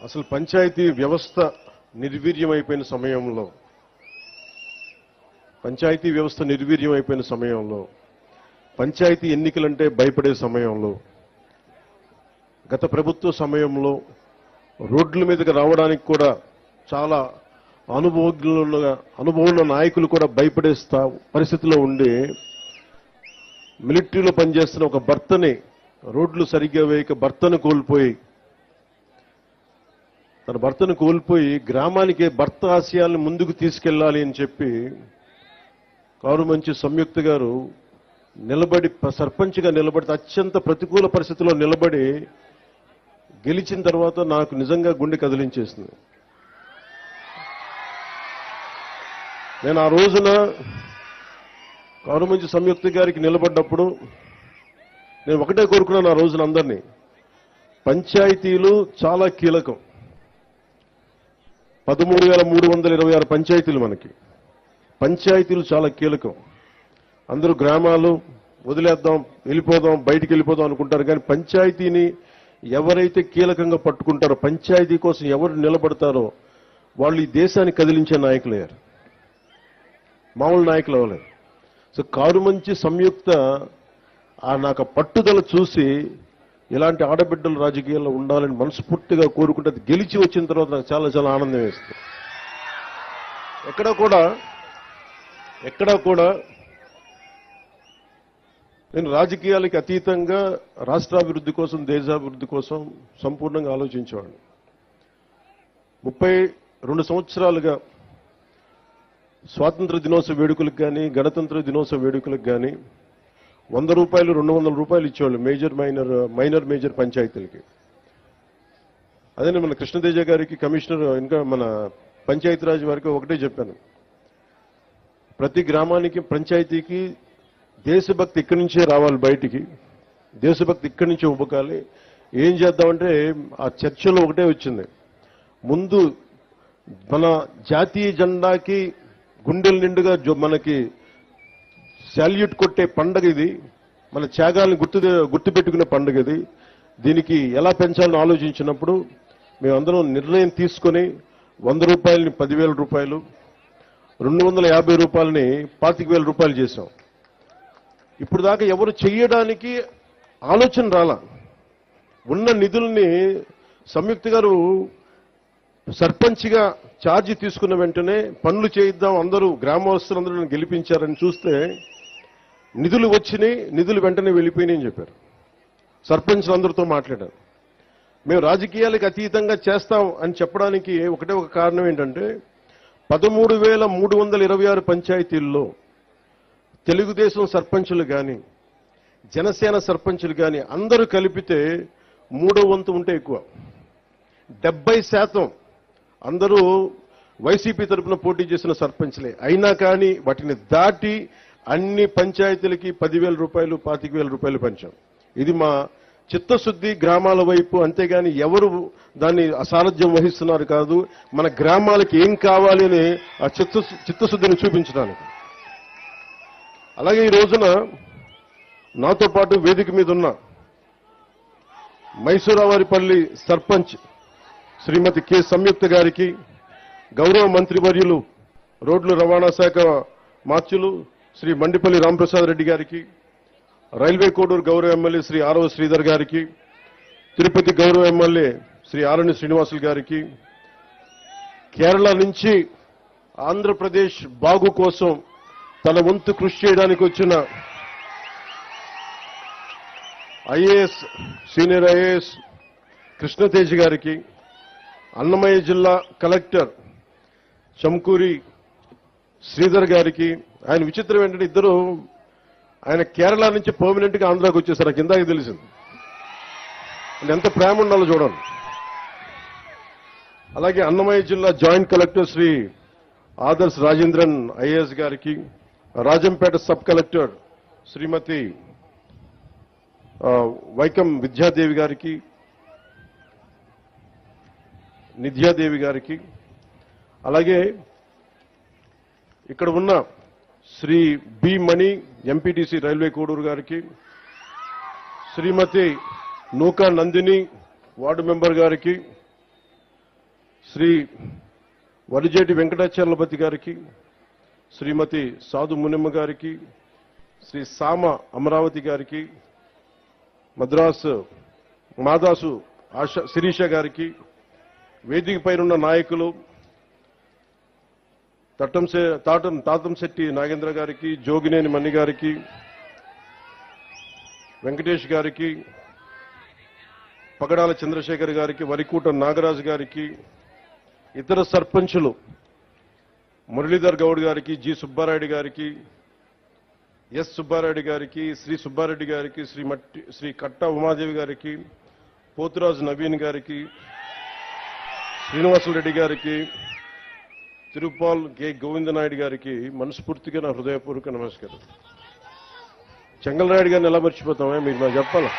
అసలు పంచాయతీ వ్యవస్థ నిర్వీర్యమైపోయిన సమయంలో పంచాయతీ వ్యవస్థ నిర్వీర్యమైపోయిన సమయంలో పంచాయతీ ఎన్నికలంటే భయపడే సమయంలో గత ప్రభుత్వ సమయంలో రోడ్ల మీదకి రావడానికి కూడా చాలా అనుభవజ్ఞులుగా అనుభవంలో నాయకులు కూడా భయపడే పరిస్థితిలో ఉండి మిలిటరీలో పనిచేస్తున్న ఒక భర్తని రోడ్లు సరిగ్గా వేయక భర్తను కోల్పోయి తన భర్తను కోల్పోయి గ్రామానికి భర్త ఆశయాలను ముందుకు తీసుకెళ్ళాలి అని చెప్పి కారు మంచి సంయుక్త గారు నిలబడి సర్పంచ్గా నిలబడి అత్యంత ప్రతికూల పరిస్థితిలో నిలబడి గెలిచిన తర్వాత నాకు నిజంగా గుండె కదిలించేసింది. నేను ఆ రోజున కారుమంచి సంయుక్త గారికి నిలబడ్డప్పుడు నేను ఒకటే కోరుకున్నాను ఆ రోజున అందరినీ. పంచాయతీలు చాలా కీలకం. పదమూడు వేల మూడు వందల ఇరవై ఆరు పంచాయతీలు మనకి. పంచాయతీలు చాలా కీలకం. అందరూ గ్రామాలు వదిలేద్దాం వెళ్ళిపోదాం బయటికి వెళ్ళిపోదాం అనుకుంటారు కానీ పంచాయతీని ఎవరైతే కీలకంగా పట్టుకుంటారో పంచాయతీ కోసం ఎవరు నిలబడతారో వాళ్ళు ఈ దేశాన్ని కదిలించే నాయకులయ్యారు మామూలు నాయకులు అవ్వలేదు. సో కారు మంచి సంయుక్త ఆ నాకు పట్టుదల చూసి ఇలాంటి ఆడబిడ్డలు రాజకీయాల్లో ఉండాలని మనస్ఫూర్తిగా కోరుకుంటే గెలిచి వచ్చిన తర్వాత నాకు చాలా చాలా ఆనందం వేస్తుంది. ఎక్కడ కూడా ఎక్కడ కూడా నేను రాజకీయాలకి అతీతంగా రాష్ట్రాభివృద్ధి కోసం దేశాభివృద్ధి కోసం సంపూర్ణంగా ఆలోచించేవాడిని. ముప్పై రెండు సంవత్సరాలుగా స్వాతంత్ర దినోత్సవ వేడుకలకు కానీ గణతంత్ర దినోత్సవ వేడుకలకు కానీ వంద రూపాయలు రెండు వందల రూపాయలు ఇచ్చేవాళ్ళు మేజర్ మైనర్ మైనర్ మేజర్ పంచాయతీలకి. అదే మన కృష్ణతేజ గారికి కమిషనర్ ఇంకా మన పంచాయతీరాజ్ వారికి ఒకటే చెప్పాను. ప్రతి గ్రామానికి పంచాయతీకి దేశభక్తి ఇక్కడి నుంచే రావాలి బయటికి. దేశభక్తి ఇక్కడి నుంచే ఉబ్బకాలి. ఏం చేద్దామంటే ఆ చర్చలో ఒకటే వచ్చింది. ముందు మన జాతీయ జెండాకి గుండెల నిండుగా మనకి శాల్యూట్ కొట్టే పండగ ఇది. మన త్యాగాలను గుర్తు గుర్తుపెట్టుకునే పండుగ ఇది. దీనికి ఎలా పెంచాలని ఆలోచించినప్పుడు మేమందరం నిర్ణయం తీసుకొని వంద రూపాయలని పదివేల రూపాయలు రెండు వందల యాభై రూపాయలని పాతిక వేల రూపాయలు చేశాం. ఇప్పుడు దాకా ఎవరు చేయడానికి ఆలోచన రాలా. ఉన్న నిధుల్ని సంయుక్త గారు సర్పంచ్గా ఛార్జీ తీసుకున్న వెంటనే పనులు చేయిద్దాం అందరూ గ్రామవాసులందరూ గెలిపించారని చూస్తే నిధులు వచ్చినాయి నిధులు వెంటనే వెళ్ళిపోయినాయి అని చెప్పారు. సర్పంచ్లు అందరితో మాట్లాడారు. మేము రాజకీయాలకు అతీతంగా చేస్తాం అని చెప్పడానికి ఒకటే ఒక కారణం ఏంటంటే పదమూడు వేల మూడు వందల ఇరవై ఆరు పంచాయతీల్లో తెలుగుదేశం సర్పంచులు కానీ జనసేన సర్పంచులు కానీ అందరూ కలిపితే మూడో వంతు ఉంటే ఎక్కువ. డెబ్బై శాతం అందరూ వైసీపీ తరపున పోటీ చేసిన సర్పంచ్లే. అయినా కానీ వాటిని దాటి అన్ని పంచాయతీలకి పదివేల రూపాయలు పాతిక వేల రూపాయలు పంచాం. ఇది మా చిత్తశుద్ధి గ్రామాల వైపు అంతేగాని ఎవరు దాన్ని అసారథ్యం వహిస్తున్నారు కాదు మన గ్రామాలకి ఏం కావాలి అని ఆ చిత్త చిత్తశుద్ధిని చూపించడానికి. అలాగే ఈ రోజున నాతో పాటు వేదిక మీద ఉన్న మైసూరావారిపల్లి సర్పంచ్ శ్రీమతి కె. సంయుక్త గారికి గౌరవ మంత్రివర్యులు రోడ్లు రవాణా శాఖ మార్చులు శ్రీ మండిపల్లి రాంప్రసాద్ రెడ్డి గారికి రైల్వే కోడూరు గౌరవ ఎమ్మెల్యే శ్రీ ఆరవ శ్రీధర్ గారికి తిరుపతి గౌరవ ఎమ్మెల్యే శ్రీ ఆరణి శ్రీనివాసులు గారికి కేరళ నుంచి ఆంధ్రప్రదేశ్ బాగు కోసం తన వంతు కృషి చేయడానికి వచ్చిన ఐఏఎస్ సీనియర్ ఐఏఎస్ కృష్ణతేజ్ గారికి అన్నమయ్య జిల్లా కలెక్టర్ చంకూరి శ్రీధర్ గారికి ఆయన విచిత్రం ఏంటంటే ఇద్దరు ఆయన కేరళ నుంచి పర్మనెంట్గా ఆంధ్రాకి వచ్చేసారు. నాకు ఇందాక తెలిసింది. ఎంత ప్రేమ ఉండాలో చూడండి అలాగే అన్నమయ్య జిల్లా joint collector Shri Adarsh Rajendran IAS గారికి రాజంపేట సబ్ కలెక్టర్ శ్రీమతి వైకం విద్యాదేవి గారికి నిధ్యాదేవి గారికి అలాగే ఇక్కడ ఉన్న Shri B Mani MPTC Railway Koduru గారికి శ్రీమతి నూకా నందిని వార్డు మెంబర్ గారికి శ్రీ వరిజేటి వెంకటాచలపతి గారికి శ్రీమతి సాధు మునిమ్మ గారికి శ్రీ సామ అమరావతి గారికి మద్రాసు మాదాసు ఆశ శిరీష గారికి వేదిక పైనున్న నాయకులు తట్టం తాటం తాతంశెట్టి నాగేంద్ర గారికి జోగినేని మణి గారికి వెంకటేష్ గారికి పగడాల చంద్రశేఖర్ గారికి వరికూట నాగరాజు గారికి ఇతర సర్పంచులు మురళీధర్ గౌడ్ గారికి జి సుబ్బారాయుడు గారికి ఎస్ సుబ్బారెడ్డి గారికి శ్రీ సుబ్బారెడ్డి గారికి శ్రీ మట్టి శ్రీ కట్ట ఉమాదేవి గారికి పోతురాజు నవీన్ గారికి శ్రీనివాసులు రెడ్డి గారికి తిరుపాల్ కె. గోవిందనాయుడు గారికి మనస్ఫూర్తిగా నా హృదయపూర్వక నమస్కారం. చెంగలరాయుడు గారిని ఎలా మర్చిపోతామే? మీరు నాకు చెప్పాలా?